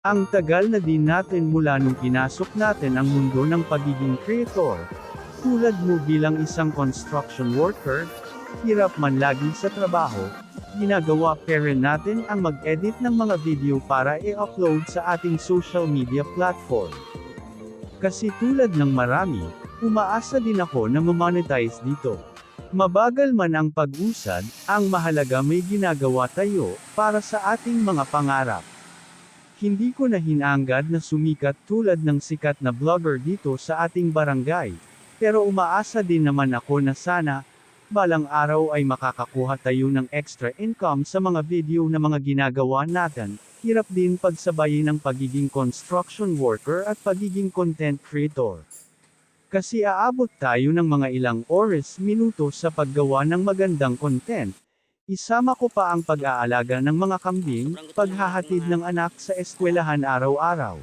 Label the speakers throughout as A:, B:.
A: Ang tagal na din natin mula nung pinasok natin ang mundo ng pagiging creator. Tulad mo bilang isang construction worker, hirap man lagi sa trabaho, ginagawa pa rin natin ang mag-edit ng mga video para i-upload sa ating social media platform. Kasi tulad ng marami, umaasa din ako na mamonetize dito. Mabagal man ang pag-usad, ang mahalaga may ginagawa tayo, para sa ating mga pangarap. Hindi ko na hinangad na sumikat tulad ng sikat na vlogger dito sa ating barangay, pero umaasa din naman ako na sana, balang araw ay makakakuha tayo ng extra income sa mga video na mga ginagawa natin, hirap din pagsabayin ng pagiging construction worker at pagiging content creator. Kasi aabot tayo ng mga ilang oras minuto sa paggawa ng magandang content, Isama ko pa ang pag-aalaga ng mga kambing, paghahatid ng anak sa eskwelahan araw-araw.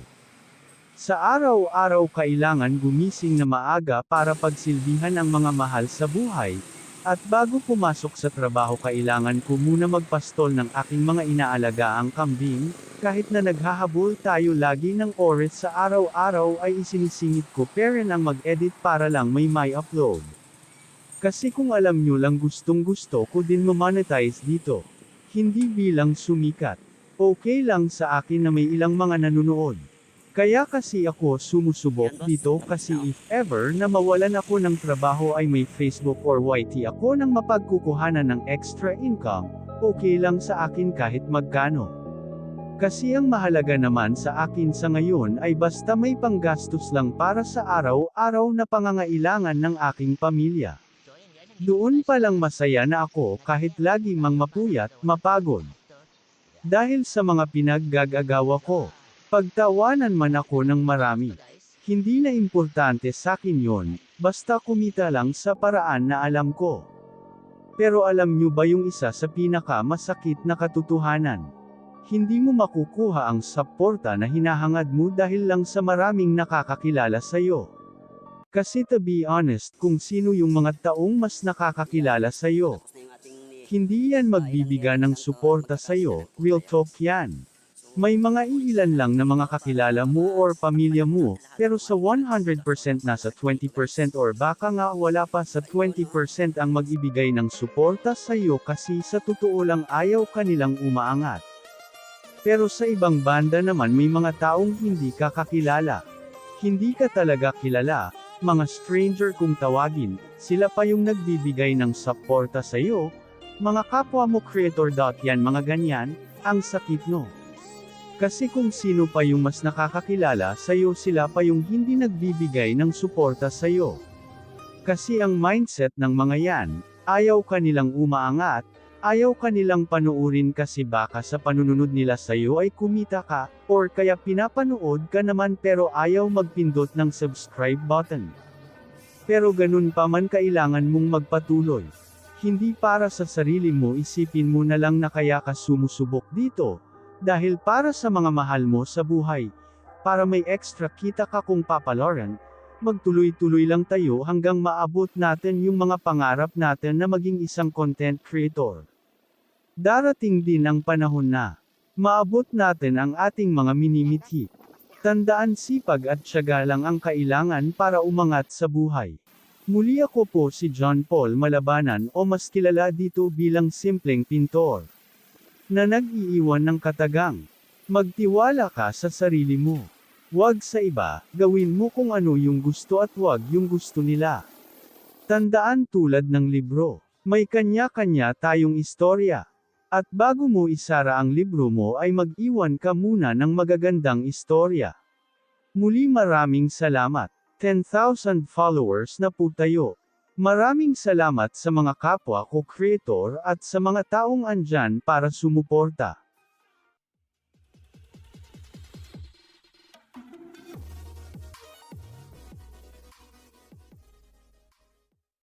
A: Sa araw-araw kailangan gumising na maaga para pagsilbihan ang mga mahal sa buhay, at bago pumasok sa trabaho kailangan ko muna magpastol ng aking mga inaalagaang kambing, kahit na naghahabol tayo lagi ng oras sa araw-araw ay isinisingit ko pa rin ang mag-edit para lang may may upload. Kasi kung alam nyo lang gustong gusto ko din mamonetize dito. Hindi bilang sumikat. Okay lang sa akin na may ilang mga nanonood. Kaya kasi ako sumusubok dito kasi if ever na mawalan ako ng trabaho ay may Facebook or YT ako ng mapagkukuhanan ng extra income, okay lang sa akin kahit magkano. Kasi ang mahalaga naman sa akin sa ngayon ay basta may panggastos lang para sa araw-araw na pangangailangan ng aking pamilya. Doon pa lang masaya na ako kahit lagi mang mapuyat, mapagod. Dahil sa mga pinaggagagawa ko. Pagtawanan man ako ng marami. Hindi na importante sa akin yon, basta kumita lang sa paraan na alam ko. Pero alam nyo ba yung isa sa pinaka masakit na katotohanan? Hindi mo makukuha ang suporta na hinahangad mo dahil lang sa maraming nakakakilala sa'yo. Kasi to be honest kung sino yung mga taong mas nakakakilala sa'yo. Hindi yan magbibiga ng suporta sa'yo, real talk yan. May mga iilan lang na mga kakilala mo or pamilya mo, pero sa 100% nasa 20% or baka nga wala pa sa 20% ang magibigay ng suporta sa iyo kasi sa totoo lang ayaw kanilang umaangat. Pero sa ibang banda naman may mga taong hindi ka kakilala. Hindi ka talaga kilala, mga stranger kung tawagin, sila pa yung nagbibigay ng suporta sa iyo, mga kapwa mo creator. Yan mga ganyan, ang sakit no. Kasi kung sino pa yung mas nakakakilala sa'yo sila pa yung hindi nagbibigay ng suporta sa'yo. Kasi ang mindset ng mga yan, ayaw kanilang umaangat, ayaw kanilang panuurin kasi baka sa panununod nila sa'yo ay kumita ka, or kaya pinapanood ka naman pero ayaw magpindot ng subscribe button. Pero ganun pa man kailangan mong magpatuloy. Hindi para sa sarili mo isipin mo na lang na kaya ka sumusubok dito, dahil para sa mga mahal mo sa buhay, para may extra kita ka kung papaloran, magtuloy-tuloy lang tayo hanggang maabot natin yung mga pangarap natin na maging isang content creator. Darating din ang panahon na maabot natin ang ating mga minimithi. Tandaan sipag at tiyaga lang ang kailangan para umangat sa buhay. Muli ako po si John Paul Malabanan o mas kilala dito bilang simpleng pintor na nag-iiwan ng katagang. Magtiwala ka sa sarili mo. Huwag sa iba, gawin mo kung ano yung gusto at huwag yung gusto nila. Tandaan tulad ng libro, may kanya-kanya tayong istorya. At bago mo isara ang libro mo ay mag-iwan ka muna ng magagandang istorya. Muli maraming salamat. 10,000 followers na po tayo. Maraming salamat sa mga kapwa ko creator at sa mga taong andyan para sumuporta.